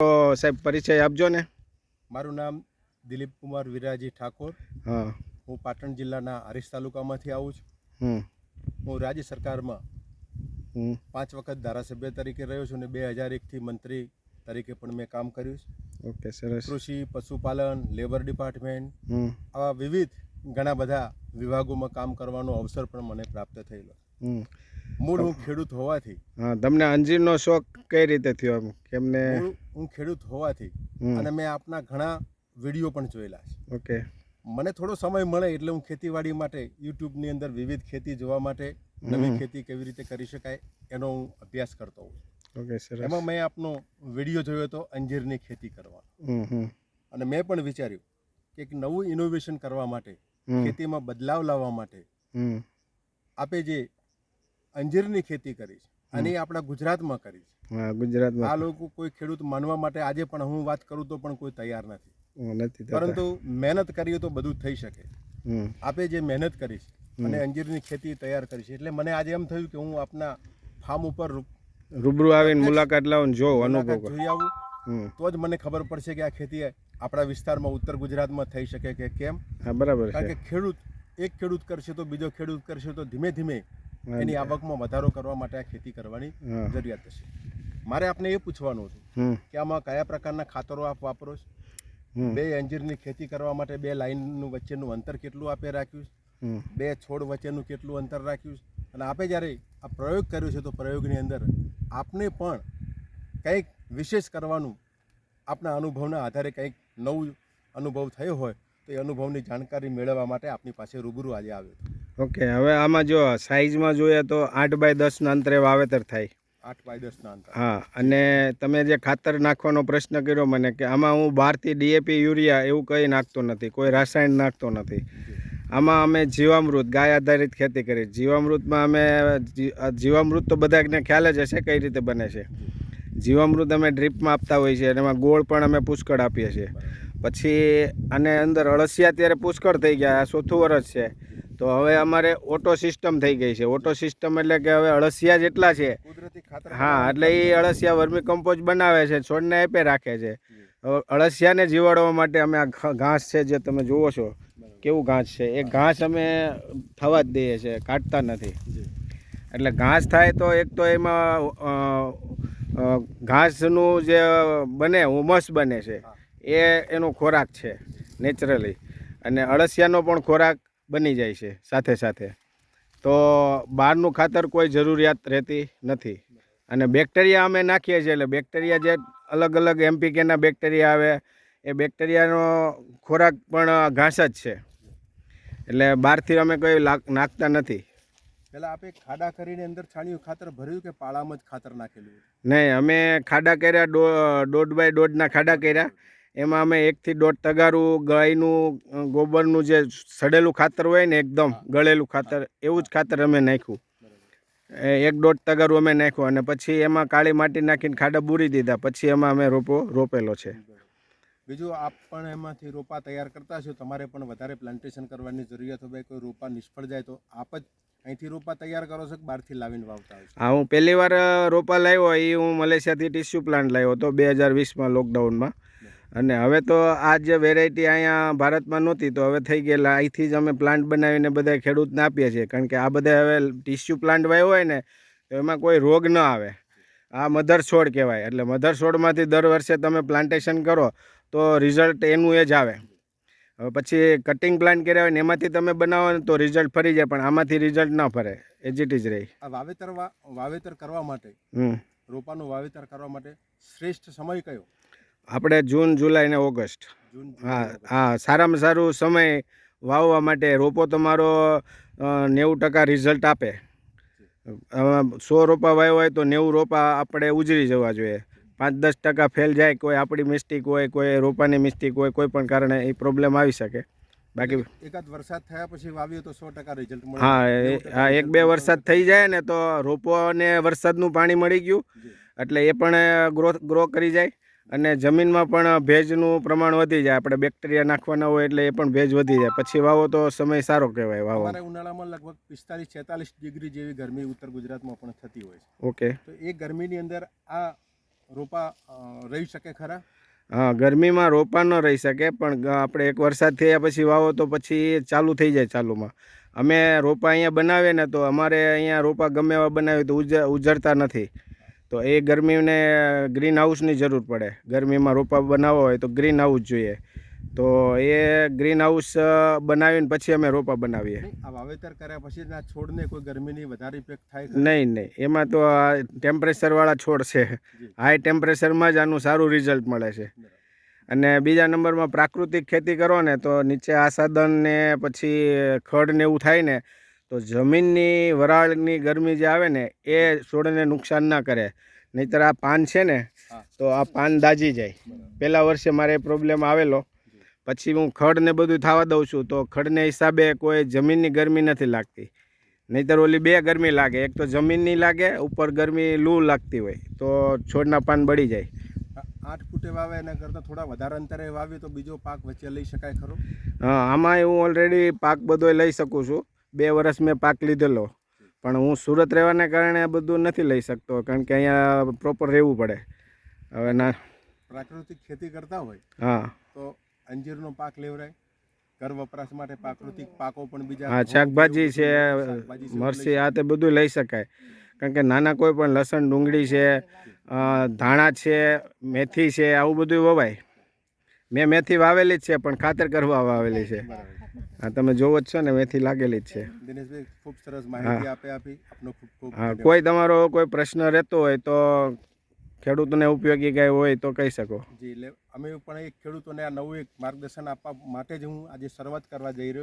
તો સાહેબ પરિચય આપજો ને. મારું નામ દિલીપ કુમાર વિરાજી ઠાકોર. હા. હું પાટણ જિલ્લાના હરીશ તાલુકામાંથી આવું છું. હું રાજ્ય સરકારમાં પાંચ વખત ધારાસભ્ય તરીકે રહ્યો છું અને બે હજાર એકથી મંત્રી તરીકે પણ મેં કામ કર્યું છે. ઓકે સરસ. કૃષિ પશુપાલન લેબર ડિપાર્ટમેન્ટ આવા વિવિધ ઘણા બધા વિભાગોમાં કામ કરવાનો અવસર પણ મને પ્રાપ્ત થયેલો મૂળ હું ખેડૂત હોવાથી હા તમને અંજીરનો શોખ કઈ રીતે થયો એમ? કેમને હું ખેડૂત હોવાથી અને મેં આપના ઘણા વીડિયો પણ જોયેલા છે. ઓકે. મને થોડો સમય મળે એટલે હું ખેતીવાડી માટે યુટ્યુબની અંદર વિવિધ ખેતી જોવા માટે નવી ખેતી કેવી રીતે કરી શકાય એનો હું અભ્યાસ કરતો હોઉં ઓકે સર એમાં મેં આપનો વીડિયો જોયો હતો અંજીરની ખેતી કરવા હમ હમ. અને મેં પણ વિચાર્યું કે એક નવું ઇનોવેશન કરવા માટે ખેતીમાં બદલાવ લાવવા માટે આપે જે અંજીરની ખેતી કરી છે અને એ આપણા ગુજરાતમાં કરી છે. ગુજરાતમાં. આ લોકો કોઈ ખેડૂત માનવા માટે આજે પણ હું વાત કરું તો પણ કોઈ તૈયાર નથી. પરંતુ મહેનત કરીએ તો બધું થઈ શકે. આપે જે મહેનત કરી છે અને અંજીરની ખેતી તૈયાર કરી છે. એટલે મને આજે એમ થયું કે હું આપના ફાર્મ ઉપર રૂબરૂ આવીને મુલાકાત લાવું જો અનુભવ જોઈ આવું. તો જ મને ખબર પડશે કે આ ખેતી આપણા વિસ્તારમાં ઉત્તર ગુજરાતમાં થઈ શકે કે કેમ. બરાબર કારણ કે ખેડૂત એક ખેડૂત કરશે તો બીજો ખેડૂત કરશે તો ધીમે ધીમે એની આવકમાં વધારો કરવા માટે આ ખેતી કરવાની જરૂરિયાત છે મારે આપને એ પૂછવાનું હતું કે આમાં કયા પ્રકારના ખાતરો આપ વાપરો છો? બે અંજીરની ખેતી કરવા માટે બે લાઇનનું વચ્ચેનું અંતર કેટલું આપે રાખ્યું છે? બે છોડ વચ્ચેનું કેટલું અંતર રાખ્યું છે? અને આપે જ્યારે આ પ્રયોગ કર્યો છે તો પ્રયોગની અંદર આપને પણ કંઈક વિશેષ કરવાનું આપના અનુભવના આધારે કંઈક નવું અનુભવ થયો હોય તો એ અનુભવની જાણકારી મેળવવા માટે આપની પાસે રૂબરૂ આજે આવ્યો હતો ઓકે હવે આમાં જો સાઈઝમાં જોઈએ તો આઠ બાય દસના અંતરે વાવેતર થાય. આઠ બાય દસના અંતર. હા અને તમે જે ખાતર નાખવાનો પ્રશ્ન કર્યો મને કે આમાં હું બહારથી ડીએપી યુરિયા એવું કંઈ નાખતો નથી કોઈ રાસાયણ નાખતો નથી. આમાં અમે જીવામૃત ગાય આધારિત ખેતી કરી જીવામૃતમાં અમે જીવામૃત તો બધાને ખ્યાલ જ હશે કઈ રીતે બને છે. જીવામૃત અમે ડ્રીપમાં આપતા હોઈએ છીએ અને એમાં ગોળ પણ અમે પુષ્કળ આપીએ છીએ. પછી આને અંદર અળસિયા અત્યારે પુષ્કળ થઈ ગયા આ ચોથું વર્ષ છે. તો હવે અમારે ઓટો સિસ્ટમ થઈ ગઈ છે. ઓટો સિસ્ટમ એટલે કે હવે અળસિયા જેટલા છે હા એટલે એ અળસિયા વર્મી કમ્પોઝ બનાવે છે છોડને આપે રાખે છે. અળસિયાને જીવાડવા માટે અમે આ ઘાસ છે જે તમે જુઓ છો કેવું ઘાસ છે? એ ઘાસ અમે થવા જ દઈએ છીએ કાઢતા નથી. એટલે ઘાસ થાય તો એક તો એમાં ઘાસનું જે બને હુમસ બને છે એ એનો ખોરાક છે નેચરલી અને અળસિયાનો પણ ખોરાક બની જાય છે સાથે સાથે. તો બહારનું ખાતર કોઈ જરૂરિયાત રહેતી નથી. અને બેક્ટેરિયા અમે નાખીએ છીએ એટલે બેક્ટેરિયા જે અલગ અલગ એમપીકેના બેક્ટેરિયા આવે એ બેક્ટેરિયાનો ખોરાક પણ ઘાસ જ છે. એટલે બહારથી અમે કોઈ નાખતા નથી. પહેલાં આપે ખાડા કરીને અંદર છાણિયું ખાતર ભર્યું કે પાળામાં જ ખાતર નાખેલું? નહીં અમે ખાડા કર્યા દોઢ બાય દોઢના ખાડા કર્યા. એમાં અમે એકથી દોઢ તગારું ગાયનું ગોબરનું જે સડેલું ખાતર હોય ને એકદમ ગળેલું ખાતર એવું જ ખાતર અમે નાખ્યું. એક દોઢ તગારું અમે નાખ્યું અને પછી એમાં કાળી માટી નાખીને ખાડા બૂરી દીધા. પછી એમાં અમે રોપો રોપેલો છે. બીજું આપ પણ એમાંથી રોપા તૈયાર કરતા છો તમારે પણ વધારે પ્લાન્ટેશન કરવાની જરૂરિયાત હોય કોઈ રોપા નિષ્ફળ જાય તો આપ જ અહીંથી રોપા તૈયાર કરો છો કે બહારથી લાવીને વાવતા હોય હા હું પહેલી વાર રોપા લાવ્યો એ હું મલેશિયાથી ટીસ્યુ પ્લાન્ટ લાવ્યો હતો બે હજાર વીસમાં લોકડાઉનમાં અને હવે તો આ જે વેરાયટી અહીંયા ભારતમાં નહોતી તો હવે થઈ ગયેલા. અહીંથી જ અમે પ્લાન્ટ બનાવીને બધા ખેડૂતને આપીએ છીએ. કારણ કે આ બધા હવે ટીસ્યુ પ્લાન્ટ વાવ્યો હોય ને તો એમાં કોઈ રોગ ન આવે. આ મધર છોડ કહેવાય. એટલે મધર છોડમાંથી દર વર્ષે તમે પ્લાન્ટેશન કરો તો રિઝલ્ટ એનું એ જ આવે. હવે પછી કટિંગ પ્લાન્ટ કર્યા હોય ને એમાંથી તમે બનાવો ને તો રિઝલ્ટ ફરી જાય. પણ આમાંથી રિઝલ્ટ ના ફરે. એજ ઇટ ઇઝ રહી. આ વાવેતર વાવેતર કરવા માટે રોપાનું વાવેતર કરવા માટે શ્રેષ્ઠ સમય કયો? આપણે જૂન જુલાઈ ને ઓગસ્ટ. હા હા સારામાં સારું સમય વાવવા માટે રોપો તમારો નેવું ટકા રિઝલ્ટ આપે. સો રોપા વાવ્યો હોય તો નેવું રોપા આપણે ઉજરી જવા જોઈએ. પાંચ દસ ટકા ફેલ જાય કોઈ આપણી મિસ્ટેક હોય કોઈ રોપાની મિસ્ટેક હોય કોઈ પણ કારણે એ પ્રોબ્લેમ આવી શકે. બાકી એકાદ વરસાદ થયા પછી વાવીએ તો સો ટકા રિઝલ્ટ મળે. હા હા એક બે વરસાદ થઈ જાય ને તો રોપોને વરસાદનું પાણી મળી ગયું. એટલે એ પણ ગ્રો ગ્રો કરી જાય. અને જમીનમાં પણ ભેજનું પ્રમાણ વધી જાય. આપણે બેક્ટેરિયા નાખવાના હોય એટલે એ પણ ભેજ વધી જાય. પછી વાવો તો સમય સારો કહેવાય વાવો. ઉનાળામાં લગભગ પિસ્તાલીસ છેતાલીસ ડિગ્રી જેવી ગરમી ઉત્તર ગુજરાતમાં પણ થતી હોય છે. ઓકે. તો એ ગરમીની અંદર આ રોપા રહી શકે ખરા? હા ગરમીમાં રોપા ન રહી શકે પણ આપણે એક વરસાદ થયા પછી વાવો તો પછી ચાલુ થઈ જાય ચાલુમાં. અમે રોપા અહીંયા બનાવીએ ને તો અમારે અહીંયા રોપા ગમે એવા બનાવીએ તો ઉજ ઉજરતા નથી. તો એ ગરમીને ગ્રીન હાઉસની જરૂર પડે. ગરમીમાં રોપા બનાવવા હોય તો ગ્રીન હાઉસ જોઈએ. તો એ ગ્રીન હાઉસ બનાવીને પછી અમે રોપા બનાવીએ. વાવેતર કર્યા પછી છોડને કોઈ ગરમીની વધારે ઇફેક્ટ થાય નહીં નહીં. એમાં તો આ ટેમ્પરેચરવાળા છોડ છે. હાઈ ટેમ્પરેચરમાં જ આનું સારું રિઝલ્ટ મળે છે. અને બીજા નંબરમાં પ્રાકૃતિક ખેતી કરો ને તો નીચે આ સાધન ને પછી ખડ ને એવું થાય ને તો જમીનની વરાળની ગરમી જે આવે ને એ છોડને નુકસાન ના કરે. નહીંતર આ પાન છે ને તો આ પાન દાજી જાય. પહેલા વર્ષે મારે પ્રોબ્લેમ આવેલો. પછી હું ખડને બધું થવા દઉં છું તો ખડને હિસાબે કોઈ જમીનની ગરમી નથી લાગતી. નહીંતર ઓલી બે ગરમી લાગે. એક તો જમીનની લાગે ઉપર ગરમી લૂ લાગતી હોય તો છોડના પાન બળી જાય. આઠ ફૂટે વાવે એના કરતાં થોડા વધારે અંતરે વાવીએ તો બીજો પાક વચ્ચે લઈ શકાય ખરો? હા આમાં હું ઓલરેડી પાક બધો લઈ શકું છું. બે વર્ષ મેં પાક લીધેલો. પણ હું સુરત રહેવાને કારણે આ બધું નથી લઈ શકતો કારણ કે અહીંયા પ્રોપર રહેવું પડે. હવે ના. પ્રાકૃતિક ખેતી કરતા હોય હા. તો અંજીરનો પાક લેવરાય. ઘર વપરાશ માટે પ્રાકૃતિક પાકો પણ બીજા હા શાકભાજી છે મરસી આ તે બધું લઈ શકાય. કારણ કે નાના કોઈ પણ લસણ ડુંગળી છે ધાણા છે મેથી છે આવું બધું વવાય. મેં મેથી વાવેલી જ છે પણ ખાતર કરવા વાવેલી છે. હા તમે જોવો જ છો ને મેથી લાગેલી જ છે. દિનેશભાઈ ખૂબ સરસ માહિતી આપે આપી. આપનો ખૂબ ખૂબ હા કોઈ તમારો કોઈ પ્રશ્ન રહેતો હોય તો ખેડૂતોને ઉપયોગી કાંઈ હોય તો કહી શકો. જી એટલે અમે પણ એક ખેડૂતોને આ નવું એક માર્ગદર્શન આપવા માટે જ હું આજે શરૂઆત કરવા જઈ રહ્યો